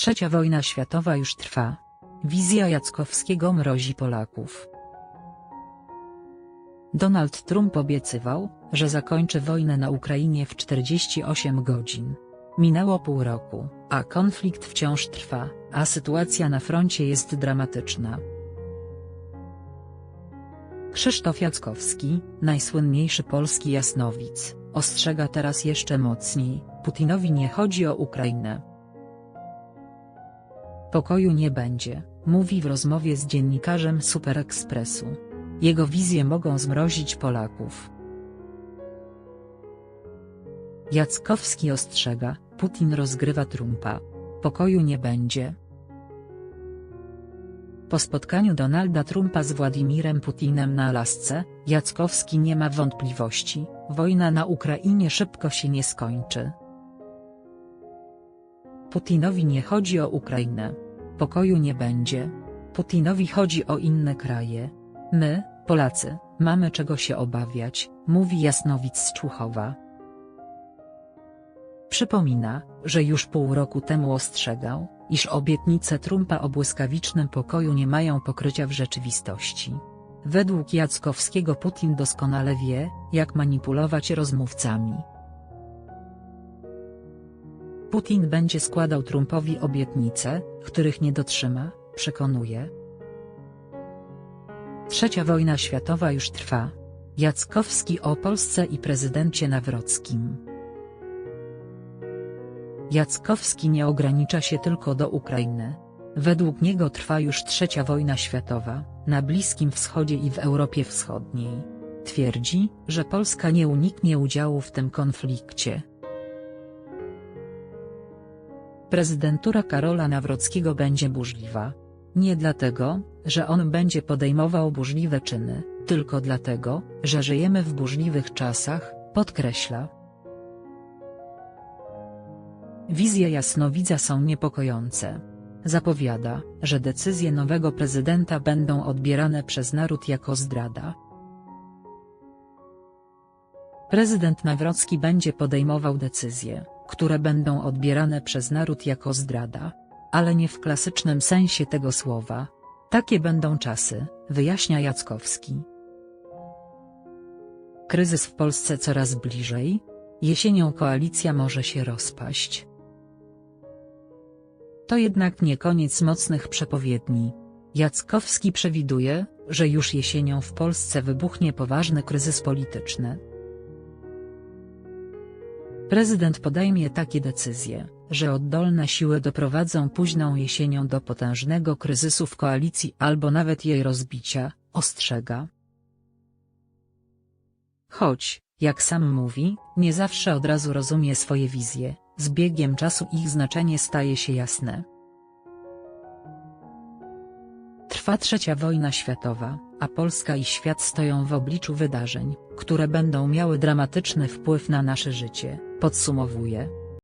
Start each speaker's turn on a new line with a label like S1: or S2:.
S1: Trzecia wojna światowa już trwa. Wizja Jackowskiego mrozi Polaków. Donald Trump obiecywał, że zakończy wojnę na Ukrainie w 48 godzin. Minęło pół roku, a konflikt wciąż trwa, a sytuacja na froncie jest dramatyczna. Krzysztof Jackowski, najsłynniejszy polski jasnowic, ostrzega teraz jeszcze mocniej, Putinowi nie chodzi o Ukrainę. Pokoju nie będzie, mówi w rozmowie z dziennikarzem Super Expressu. Jego wizje mogą zmrozić Polaków. Jackowski ostrzega, Putin rozgrywa Trumpa. Pokoju nie będzie. Po spotkaniu Donalda Trumpa z Władimirem Putinem na Alasce, Jackowski nie ma wątpliwości, wojna na Ukrainie szybko się nie skończy. Putinowi nie chodzi o Ukrainę. Pokoju nie będzie. Putinowi chodzi o inne kraje. My, Polacy, mamy czego się obawiać, mówi Jasnowic z Człuchowa. Przypomina, że już pół roku temu ostrzegał, iż obietnice Trumpa o błyskawicznym pokoju nie mają pokrycia w rzeczywistości. Według Jackowskiego Putin doskonale wie, jak manipulować rozmówcami. Putin będzie składał Trumpowi obietnice, których nie dotrzyma, przekonuje. Trzecia wojna światowa już trwa. Jackowski o Polsce i prezydencie Nawrockim. Jackowski nie ogranicza się tylko do Ukrainy. Według niego trwa już trzecia wojna światowa, na Bliskim Wschodzie i w Europie Wschodniej. Twierdzi, że Polska nie uniknie udziału w tym konflikcie. Prezydentura Karola Nawrockiego będzie burzliwa. Nie dlatego, że on będzie podejmował burzliwe czyny, tylko dlatego, że żyjemy w burzliwych czasach, podkreśla. Wizje jasnowidza są niepokojące. Zapowiada, że decyzje nowego prezydenta będą odbierane przez naród jako zdrada. Prezydent Nawrocki będzie podejmował decyzje, które będą odbierane przez naród jako zdrada. Ale nie w klasycznym sensie tego słowa. Takie będą czasy, wyjaśnia Jackowski. Kryzys w Polsce coraz bliżej. Jesienią koalicja może się rozpaść. To jednak nie koniec mocnych przepowiedni. Jackowski przewiduje, że już jesienią w Polsce wybuchnie poważny kryzys polityczny. Prezydent podejmie takie decyzje, że oddolne siły doprowadzą późną jesienią do potężnego kryzysu w koalicji albo nawet jej rozbicia, ostrzega. Choć, jak sam mówi, nie zawsze od razu rozumie swoje wizje, z biegiem czasu ich znaczenie staje się jasne. Trwa trzecia wojna światowa, a Polska i świat stoją w obliczu wydarzeń, które będą miały dramatyczny wpływ na nasze życie, podsumowuje.